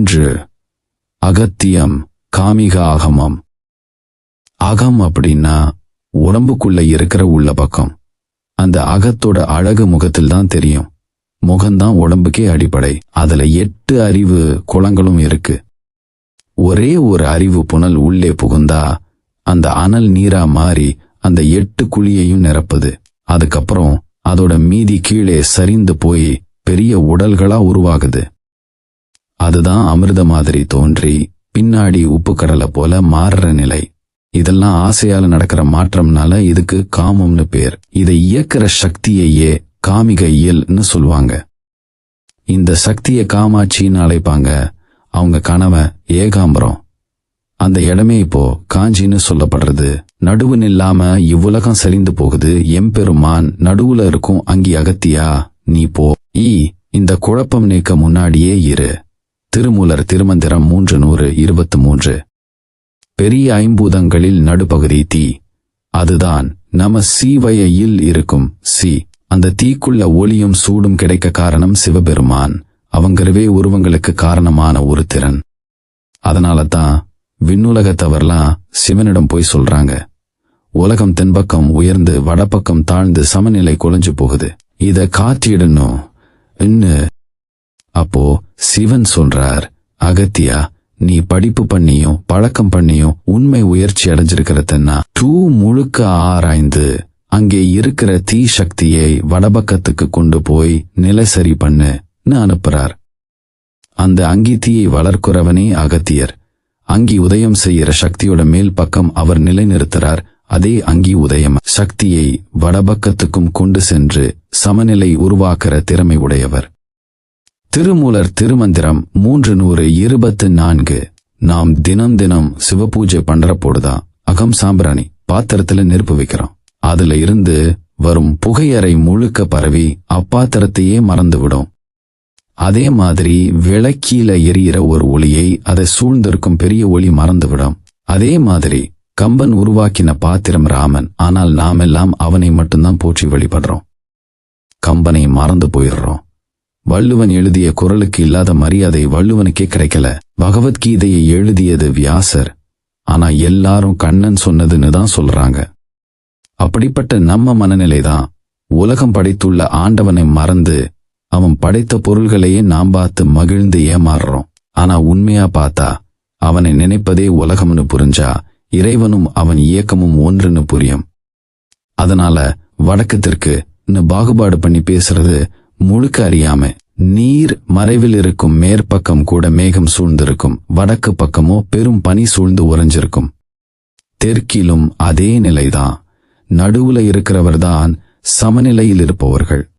ஒன்று அகத்தியம் காமிக ஆகமம். அகம் அப்படின்னா உடம்புக்குள்ள இருக்கிற உள்ள பக்கம். அந்த அகத்தோட அழகு முகத்தில் தான் தெரியும். முகம்தான் உடம்புக்கே அடிப்படை. அதுல எட்டு அறிவு குளங்களும் இருக்கு. ஒரே ஒரு அறிவு புனல் உள்ளே புகுந்தா அந்த அனல் நீரா மாறி அந்த எட்டு குழியையும் நிரப்புது. அதுக்கப்புறம் அதோட மீதி கீழே சரிந்து போய் பெரிய உடல்களா உருவாகுது. அதுதான் அமிர்த மாதிரி தோன்றி பின்னாடி உப்பு கடலை போல மாறுற நிலை. இதெல்லாம் ஆசையால நடக்கிற மாற்றம்னால இதுக்கு காமம்னு பேர். இதை இயக்குற சக்தியையே காமிக இயல்னு சொல்லுவாங்க. இந்த சக்தியை காமாட்சின்னு அழைப்பாங்க. அவங்க கணவன் ஏகாம்பரம். அந்த இடமே இப்போ காஞ்சின்னு சொல்லப்படுறது. நடுவு நில்லாம இவ்வுலகம் சரிந்து போகுது. எம்பெருமான் நடுவுல இருக்கும் அங்கி அகத்தியா நீ போ. ஈ இந்த குழப்பம் நீக்க முன்னாடியே இரு. திருமூலர் திருமந்திரம் மூன்று நூறு இருபத்து மூன்று. பெரிய ஐம்பூதங்களில் நடுப்பகுதி தீ. அதுதான் நம சீவையில் இருக்கும் சி. அந்த தீக்குள்ள ஒளியும் சூடும் கிடைக்க காரணம் சிவபெருமான். அவங்கரவே உருவங்களுக்கு காரணமான ஒரு திறன். அதனால தான் விண்ணுலகத்தவர்லாம் சிவனிடம் போய் சொல்றாங்க. உலகம் தென்பக்கம் உயர்ந்து வடப்பக்கம் தாழ்ந்து சமநிலை குலைஞ்சு போகுது. இத காத்திடணும் இன்னு அப்போ சிவன் சொல்றார் அகத்தியா நீ படிப்பு பண்ணியும் பழக்கம் பண்ணியும் உண்மை உயர்ச்சி அடைஞ்சிருக்கிறதுன்னா டூ முழுக்க ஆராய்ந்து அங்கே இருக்கிற தீ சக்தியை வடபக்கத்துக்கு கொண்டு போய் நிலை சரி பண்ணுன்னு அனுப்புறார். அந்த அங்கி தீயை வளர்க்கிறவனே அகத்தியர். அங்கி உதயம் செய்யற சக்தியோட மேல் பக்கம் அவர் நிலைநிறுத்துறார். அதே அங்கி உதயம் சக்தியை வடபக்கத்துக்கும் கொண்டு சென்று சமநிலை உருவாக்குற திறமை உடையவர். திருமூலர் திருமந்திரம் மூன்று நூறு இருபத்து நான்கு. நாம் தினம் தினம் சிவபூஜை பண்றப்போடுதான் அகம் சாம்பிராணி பாத்திரத்துல நெருப்பு வைக்கிறோம். அதுல இருந்து வரும் புகையறை முழுக்க பரவி அப்பாத்திரத்தையே மறந்துவிடும். அதே மாதிரி விளக்கீல எரியிற ஒரு ஒளியை அதை சூழ்ந்திருக்கும் பெரிய ஒளி மறந்துவிடும். அதே மாதிரி கம்பன் உருவாக்கின பாத்திரம் ராமன் ஆனால் நாமெல்லாம் அவனை மட்டும்தான் போற்றி வழிபடுறோம். கம்பனை மறந்து போயிடுறோம். வள்ளுவன் எழுதிய குரலுக்கு இல்லாத மரியாதை வள்ளுவனுக்கே கிடைக்கல. பகவத்கீதையை எழுதியது வியாசர். ஆனா எல்லாரும் கண்ணன் சொன்னதுன்னு தான் சொல்றாங்க. அப்படிப்பட்ட நம்ம மனநிலைதான். உலகம் படைத்துள்ள ஆண்டவனை மறந்து அவன் படைத்த பொருள்களையே நாம் பார்த்து மகிழ்ந்து ஏமாறுறோம். ஆனா உண்மையா பார்த்தா அவனை நினைப்பதே உலகம்னு புரிஞ்சா இறைவனும் அவன் இயக்கமும் ஒன்றுன்னு புரியும். அதனால வடக்கத்திற்கு பாகுபாடு பண்ணி பேசுறது முழுக்க அறியாம நீர் மறைவில் இருக்கும் மேற்பக்கம் கூட மேகம் சூழ்ந்திருக்கும் வடக்கு பக்கமோ பெரும் பனி சூழ்ந்து உறைஞ்சிருக்கும். தெற்கிலும் அதே நிலைதான். நடுவுல இருக்கிறவர்தான் சமநிலையில் இருப்பவர்கள்.